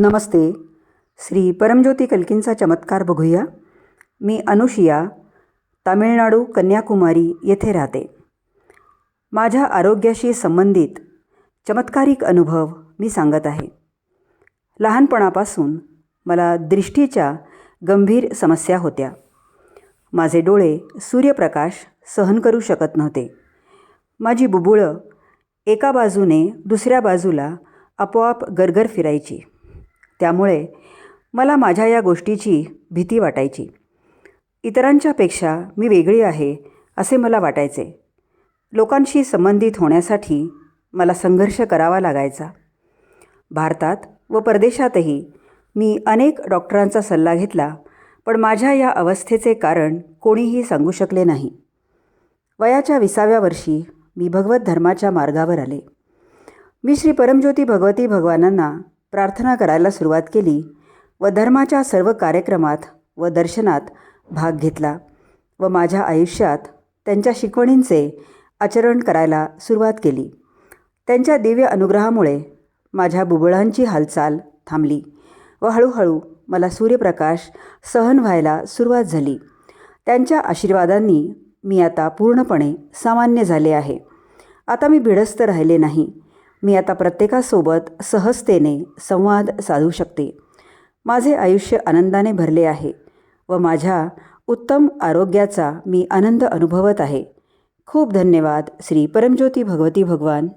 नमस्ते. श्री परमज्योती कल्कींचा चमत्कार बघूया. मी अनुषिया तामिळनाडू कन्याकुमारी येथे राहते. माझ्या आरोग्याशी संबंधित चमत्कारिक अनुभव मी सांगत आहे. लहानपणापासून मला दृष्टीच्या गंभीर समस्या होत्या. माझे डोळे सूर्यप्रकाश सहन करू शकत नव्हते. माझी बुबुळं एका बाजूने दुसऱ्या बाजूला आपोआप गरगर फिरायची. त्यामुळे मला माझ्या या गोष्टीची भीती वाटायची. इतरांच्यापेक्षा मी वेगळी आहे असे मला वाटायचे. लोकांशी संबंधित होण्यासाठी मला संघर्ष करावा लागायचा. भारतात व परदेशातही मी अनेक डॉक्टरांचा सल्ला घेतला पण माझ्या या अवस्थेचे कारण कोणीही सांगू शकले नाही. वयाच्या विसाव्या वर्षी मी भगवत धर्माच्या मार्गावर आले. मी श्री परमज्योती भगवती भगवानांना प्रार्थना करायला सुरुवात केली व धर्माच्या सर्व कार्यक्रमात व दर्शनात भाग घेतला व माझ्या आयुष्यात त्यांच्या शिकवणींचे आचरण करायला सुरुवात केली. त्यांच्या दिव्य अनुग्रहामुळे माझ्या बुबुळांची हालचाल थांबली व हळूहळू मला सूर्यप्रकाश सहन व्हायला सुरुवात झाली. त्यांच्या आशीर्वादांनी मी आता पूर्णपणे सामान्य झाले आहे. आता मी भिडस्त राहिले नाही. मी आता प्रत्येकासोबत सहजतेने संवाद साधू शकते. माझे आयुष्य आनंदाने भरले आहे व माझ्या उत्तम आरोग्याचा मी आनंद अनुभवत आहे. खूप धन्यवाद श्री परमज्योती भगवती भगवान.